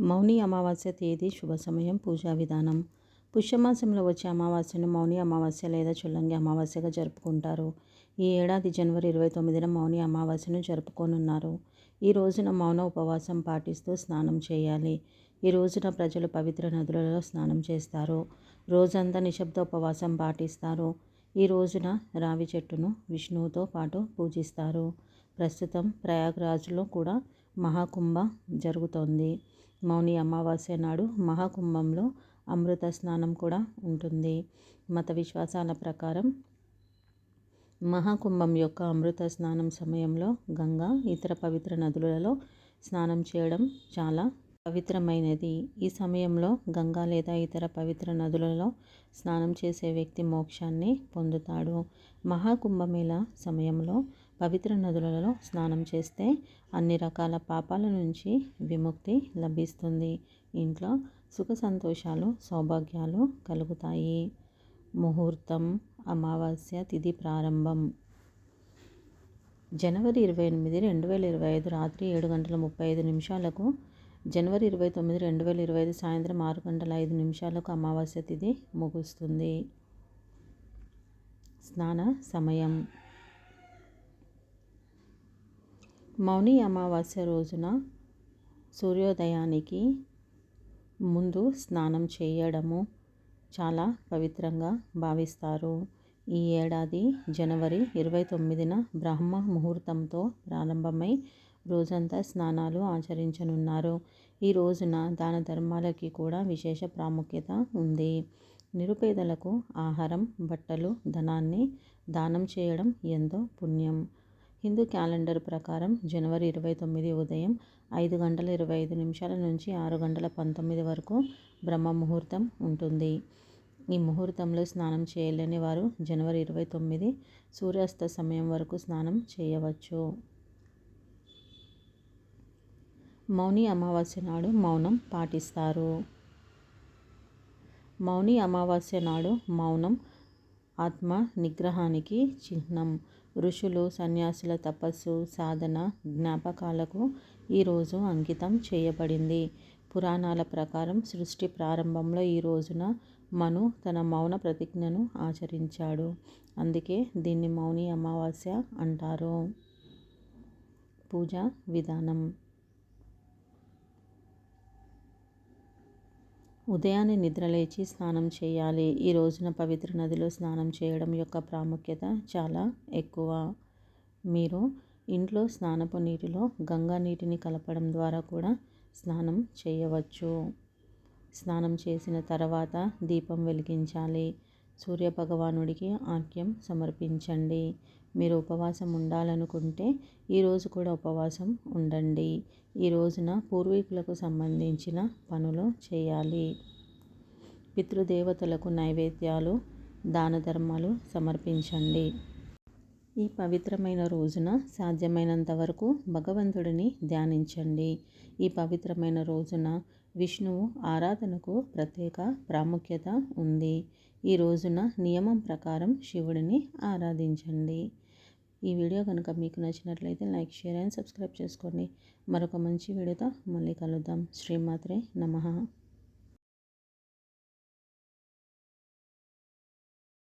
మౌని అమావాస్య తేదీ శుభ సమయం పూజా విధానం. పుష్యమాసంలో వచ్చే అమావాస్యను మౌని అమావాస్య లేదా చుల్లంగి అమావాస్యగా జరుపుకుంటారు. ఈ ఏడాది జనవరి ఇరవై తొమ్మిదిన మౌని అమావాస్యను జరుపుకోనున్నారు. ఈ రోజున మౌన ఉపవాసం పాటిస్తూ స్నానం చేయాలి. ఈ రోజున ప్రజలు పవిత్ర నదులలో స్నానం చేస్తారు. రోజంతా నిశ్శబ్ద ఉపవాసం పాటిస్తారు. ఈ రోజున రావి చెట్టును విష్ణువుతో పాటు పూజిస్తారు. ప్రస్తుతం ప్రయాగ్రాజ్లో కూడా మహాకుంభ జరుగుతోంది. మౌని అమావాస్య నాడు మహాకుంభంలో అమృత స్నానం కూడా ఉంటుంది. మత విశ్వాసాల ప్రకారం మహాకుంభం యొక్క అమృత స్నానం సమయంలో గంగా ఇతర పవిత్ర నదులలో స్నానం చేయడం చాలా పవిత్రమైనది. ఈ సమయంలో గంగా లేదా ఇతర పవిత్ర నదులలో స్నానం చేసే వ్యక్తి మోక్షాన్ని పొందుతాడు. మహాకుంభమేళ సమయంలో పవిత్ర నదులలో స్నానం చేస్తే అన్ని రకాల పాపాల నుంచి విముక్తి లభిస్తుంది. ఇంట్లో సుఖ సంతోషాలు సౌభాగ్యాలు కలుగుతాయి. ముహూర్తం అమావాస్య తిథి ప్రారంభం. జనవరి ఇరవై ఎనిమిది రెండు వేల ఇరవై ఐదు రాత్రి ఏడు గంటల ముప్పై ఐదు నిమిషాలకు జనవరి ఇరవై తొమ్మిది రెండు వేల ఇరవై ఐదు సాయంత్రం ఆరు గంటల ఐదు నిమిషాలకు అమావాస్య తిథి ముగుస్తుంది. స్నాన సమయం. మౌని అమావాస్య రోజున సూర్యోదయానికి ముందు స్నానం చేయడము చాలా పవిత్రంగా భావిస్తారు. ఈ ఏడాది జనవరి ఇరవై తొమ్మిదిన బ్రహ్మ ముహూర్తంతో ప్రారంభమై రోజంతా స్నానాలు ఆచరించనున్నారు. ఈ రోజున దాన ధర్మాలకి కూడా విశేష ప్రాముఖ్యత ఉంది. నిరుపేదలకు ఆహారం బట్టలు ధనాన్ని దానం చేయడం ఎంతో పుణ్యం. హిందూ క్యాలెండర్ ప్రకారం జనవరి ఇరవై తొమ్మిది ఉదయం ఐదు గంటల ఇరవై ఐదు నిమిషాల నుంచి ఆరు గంటల పంతొమ్మిది వరకు బ్రహ్మ ముహూర్తం ఉంటుంది. ఈ ముహూర్తంలో స్నానం చేయలేని వారు జనవరి ఇరవై తొమ్మిది సూర్యాస్త సమయం వరకు స్నానం చేయవచ్చు. మౌని అమావాస్య నాడు మౌనం పాటిస్తారు. మౌని అమావాస్య నాడు మౌనం ఆత్మ నిగ్రహానికి చిహ్నం. ఋషులు సన్యాసుల తపస్సు సాధన జ్ఞాపకాలకు ఈరోజు అంకితం చేయబడింది. పురాణాల ప్రకారం సృష్టి ప్రారంభంలో ఈ రోజున మను తన మౌన ప్రతిజ్ఞను ఆచరించాడు. అందుకే దీన్ని మౌని అమావాస్య అంటారు. పూజా విధానం. ఉదయాన్నే నిద్రలేచి స్నానం చేయాలి. ఈ రోజున పవిత్ర నదిలో స్నానం చేయడం యొక్క ప్రాముఖ్యత చాలా ఎక్కువ. మీరు ఇంట్లో స్నానపు నీటిలో గంగా నీటిని కలపడం ద్వారా కూడా స్నానం చేయవచ్చు. స్నానం చేసిన తర్వాత దీపం వెలిగించాలి. సూర్యభగవానుడికి ఆర్ఘ్యం సమర్పించండి. మీరు ఉపవాసం ఉండాలనుకుంటే ఈరోజు కూడా ఉపవాసం ఉండండి. ఈ రోజున పూర్వీకులకు సంబంధించిన పనులు చేయాలి. పితృదేవతలకు నైవేద్యాలు దాన ధర్మాలు సమర్పించండి. ఈ పవిత్రమైన రోజున సాధ్యమైనంత వరకు భగవంతుడిని ధ్యానించండి. ఈ పవిత్రమైన రోజున విష్ణువు ఆరాధనకు ప్రత్యేక ప్రాముఖ్యత ఉంది. ఈ రోజున నియమం ప్రకారం శివుడిని ఆరాధించండి. ఈ వీడియో కనుక మీకు నచ్చినట్లయితే లైక్ షేర్ అండ్ సబ్స్క్రైబ్ చేసుకోండి. మరొక మంచి వీడియోతో మళ్ళీ కలుద్దాం. శ్రీమాత్రే నమ.